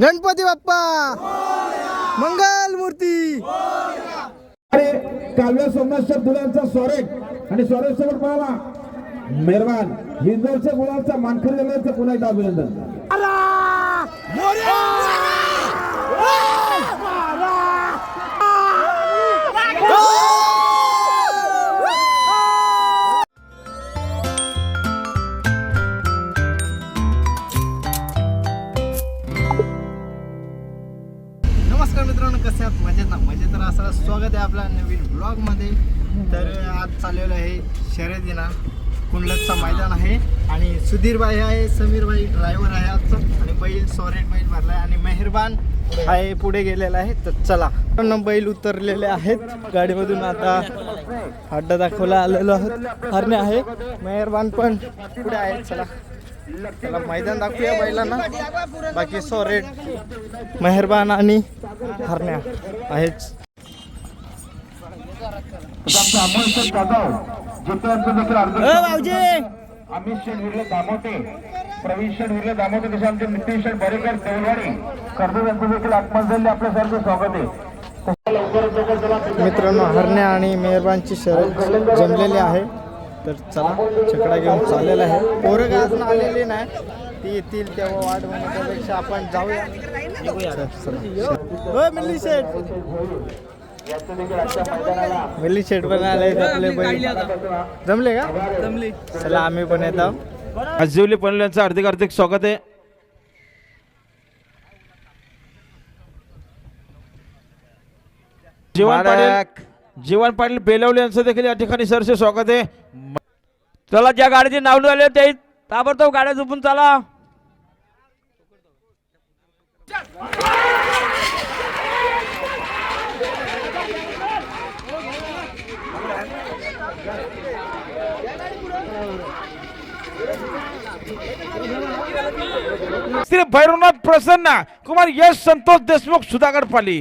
गणपती बाप्पा! मंगल मूर्ती अरे काव्य सोमनाथच्या मुलांचा स्वरेट आणि स्वरेट सोबत पाहावा मेहरबान. हिंदोरच्या मुलांचा मानकरी झाल्याचं पुन्हा एकदा अभिनंदन. चाललेलं आहे शर्यतीला. कुंडलतचं मैदान आहे. आणि सुधीरबाई आहे समीरबाई ड्रायव्हर आहे आजचा आणि बैल सोरेट बैल भरला आहे आणि मेहरबान आहे पुढे गेलेला आहे. तर चला. मित्रांनो, बैल उतरलेले आहेत. गाडीमधून आता हड्डा दाखवला आलेलो आहोत. हरणे आहे. मेहरबान पण पुढे आहे. चला. त्याला मैदान दाखवूया बैलांना. बाकी सोरेट मेहरबान आणि हरण्या आहेच अमित शेठ विरले दामोटे प्रवीण शेठ विरले दामोटे तसे आमचे नितीन शेठ बरेकर देववाडी कर्ज यांचं देखील आत्महत्या आपल्यासारखं स्वागत आहे. मित्रांनो हरण्या आणि मेहरबानची शर्यत जमलेली आहे. तर चला छकडा घेऊन चाललेला आहे. पोरं काय अजून आलेली नाही. ती येतील तेव्हा वाट बघण्यापेक्षा आपण जाऊया. मिल्ली शेठ पण आले आपले जमले का? जमले. चला आम्ही पण येत. आहोत आजिवली पनवेल यांचं हार्दिक हार्दिक स्वागत आहे. जीवन पाटील जीवन पाटील बेलवले यांचं देखील या ठिकाणी सरसे स्वागत आहे. चला ज्या गाडीचे नाव आले ते ताबडतोब गाड्या झोपून चला. श्री भैरवनाथ प्रसन्न कुमार यश संतोष देशमुख सुधागड पाली.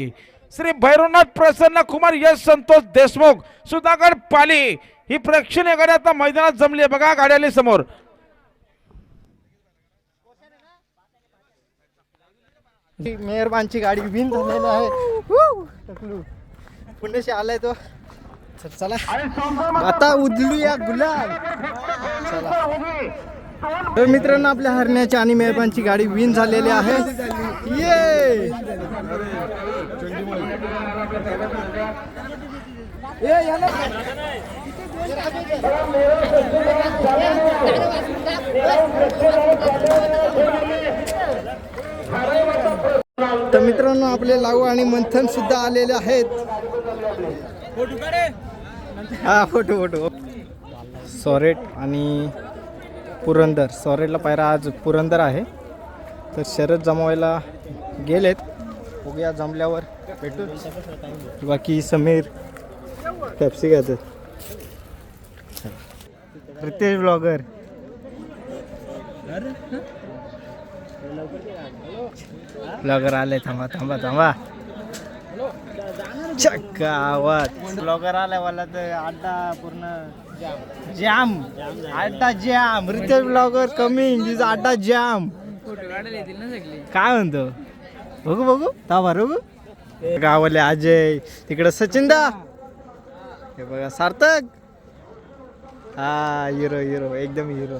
श्री भैरवनाथ प्रसन्न कुमार यश संतोष देशमुख सुधागड पाली. ही प्रेक्षणीय गाडी आता मैदानात जमली आहे. बघा गाडी आली समोर. मेहरबानची गाडी विन झालेली आहे. पुण्याशी आलाय तो? तर चला. आता उजलूया गुलाल. चला. तर मित्रांनो आपल्या हरण्याची आणि मेहरबानची गाडी विन झालेली आहे. ये! तर मित्रांनो आपले लावू आणि मंथन सुद्धा आलेले आहेत. हा फोटो फोटो. सॉरेट आणि पुरंदर. सॉरेटला पायरा आज पुरंदर आहे. तर शरद जमवायला गेलेत. उग्या जमल्यावर भेटू बाकी समीर पेप्सी घ्यायचं रितेश ब्लॉगर. ब्लॉगर आले. थांबा थांबा थांबा. चक्का आवाज ब्लॉगर आलाय मला तर अड्डा पूर्ण जाम अड्डा जाम रितेश ब्लॉगर कमिंग इज अड्डा जाम काय म्हणतो? बघू बघू. थांबा बघू. गावाले अजय तिकडं सचिनदा हे बघा सार्थक. हा हिरो हिरो एकदम हिरो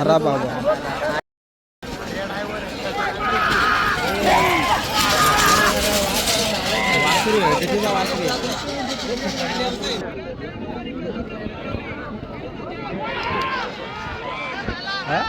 अरा बाबा শুরু হয়ে দেখে যাও আসবে। হ্যাঁ?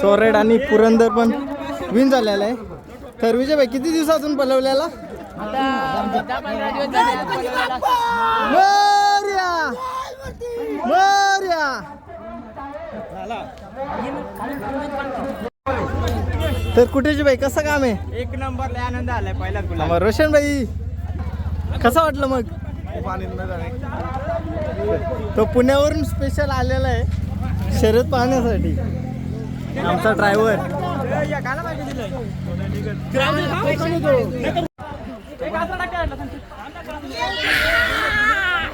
सोरेड आणि पुरंदर पण विन झालेला आहे. तर विजय भाई किती दिवसातून मोरया! तर कुठेची भाई कसं काम आहे? एक नंबरला आनंद आलाय पहिला रोशन भाई कसं वाटलं मग? खूप आनंद झालाय. तो पुण्यावरून स्पेशल आलेला आहे. शर्यत पाहण्यासाठी. आमचा ड्रायव्हर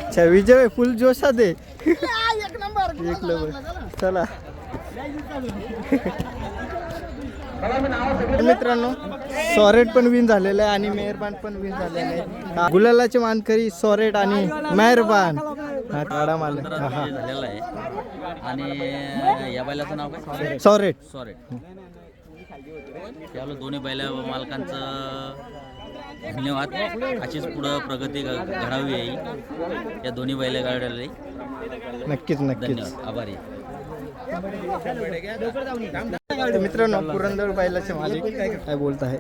अच्छा विजय फुल जोशात आहे. एक नंबर. चला. मित्रांनो सॉरेट पण विन झालेलं आहे आणि मेहरबान पण विन झालेलं आहे. गुलालाचे मानकरी सॉरेट आणि मेहरबान. हा काढा माल हा हा. झालेला आहे. आणि या बैलाचं नाव काय? सॉरेट. सॉरी त्यावेळेला दोन्ही बैला मालकांचं धन्यवाद. अशीच पुढं प्रगती घ- घडावी आहे या दोन्ही बैला गाड्याला नक्कीच नक्कीच. धन्यवाद. आभारी तर मित्रांनो पुरंदर बैलाचे मालिक काय बोलत आहे?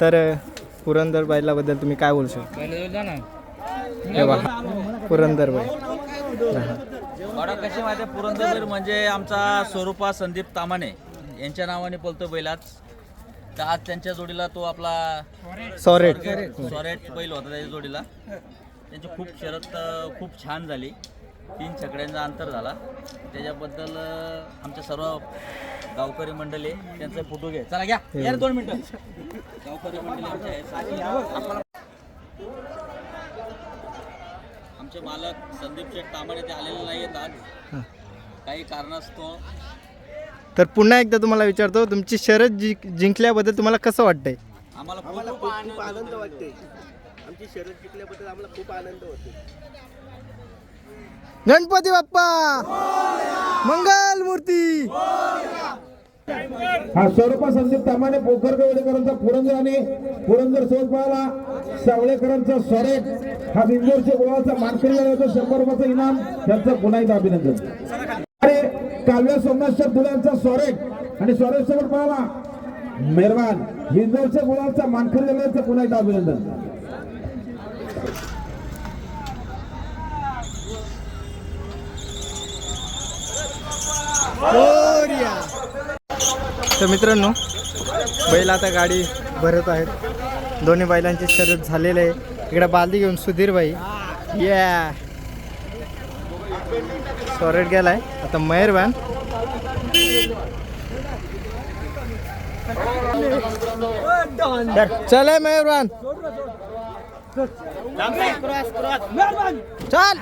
तर पुरंदर बैलाबद्दल तुम्ही काय बोलू शकता? हे बघा, पुरंदर कशी माहिती पुरंदर म्हणजे आमचा स्वरूपा संदीप तामाने. यांच्या नावाने बोलतो बैलाच तर आज त्यांच्या जोडीला तो आपला सॉरेट. सॉरेट बैल होता त्याच्या जोडीला. त्यांची खूप शरद खूप छान झाली. तीन छकड्यांचा अंतर झाला. त्याच्याबद्दल आमच्या सर्व गावकरी मंडळी त्यांचा फोटो घे. चला घ्या. दोन मिनिटं. गावकरी मंडळी आमचे आहे, साक्षी आपण- आमचे मालक संदीप शेठ तामाणे ते आलेले नाही आहेत आज. काही कारणास्तव. तर पुन्हा एकदा तुम्हाला विचारतो तुमची शरद जि- जिंकल्याबद्दल तुम्हाला कसं वाटतंय? आम्हाला खूप खूप आनंद वाटते आमची शर्यत जिंकल्याबद्दल आम्हाला खूप आनंद होतो गणपती बाप्पा! मंगल मूर्ती! हा स्वरूपा संदीप तामाने पोखर गवडेकरांचा पुरंदर आणि पुरंदर सोजपाला सावळेकरांचा स्वरेट हा बिंदूरच्या गोळाचा मानकरी झाल्याचं शंभर रुपयाचं इनाम त्यांचं पुन्हा एकदा अभिनंदन. अरे काव्य सोमनाथच्या फुलांचा स्वरेट आणि स्वरेट सोबत पाहावा मेहरबान बिंदूरच्या गोळाचा मानकरी झाल्याचं पुन्हा एकदा अभिनंदन. तर मित्रांनो बैल आता गाडी भरत आहेत. दोन्ही बैलांची शर्यत झालेली आहे. इकडे बालदी घेऊन सुधीर भाई. या सॉरेट गेलाय. आता मेहरबान चल आहे मेहरबान चल.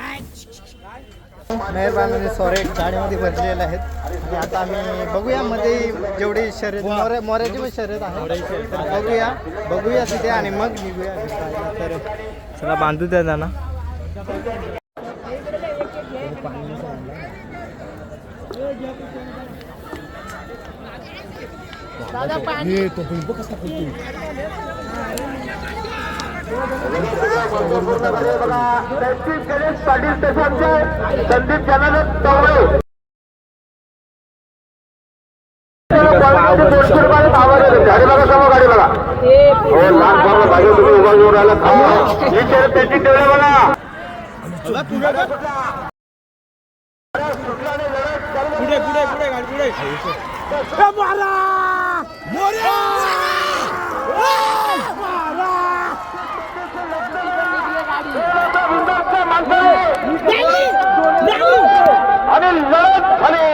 मेहरबान सॉरेट गाडीमध्ये भरलेले आहेत. आणि आता आम्ही बघूया मध्ये जेवढी शर्यत मोऱ्या मोऱ्याची पण शर्यत आहे. बघूया बघूया तिथे आणि मग निघूया. तर चला बांधू द्या जाणार संदीप गणेश पाटील स्टेशनचे संदीप जनार्दन चौरे दोनशे रुपयाला आहे. गाडी बघा समोर गाडी बघा हो लहान पोराला पाहिजे तुम्ही उभा घेऊन राहिला थांबा. ही शर्यत त्यांची ठेवली बघा आणि लढत झाली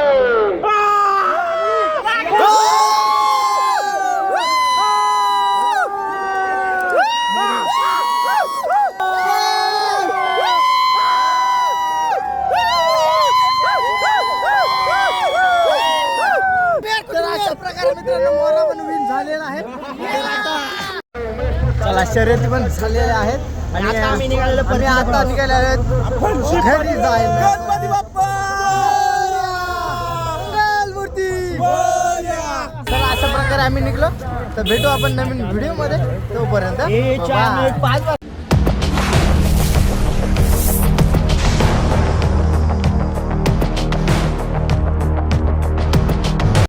तर अशा प्रकारे मित्रांनो मोरा पण विन झालेला आहे चला शर्यती पण झालेल्या आहेत. आणि आम्ही निघालेलो पण आता निघाले आहेत. घरी अशा प्रकारे आम्ही निघलो. तर भेटू आपण नवीन व्हिडिओमध्ये तोपर्यंत bye.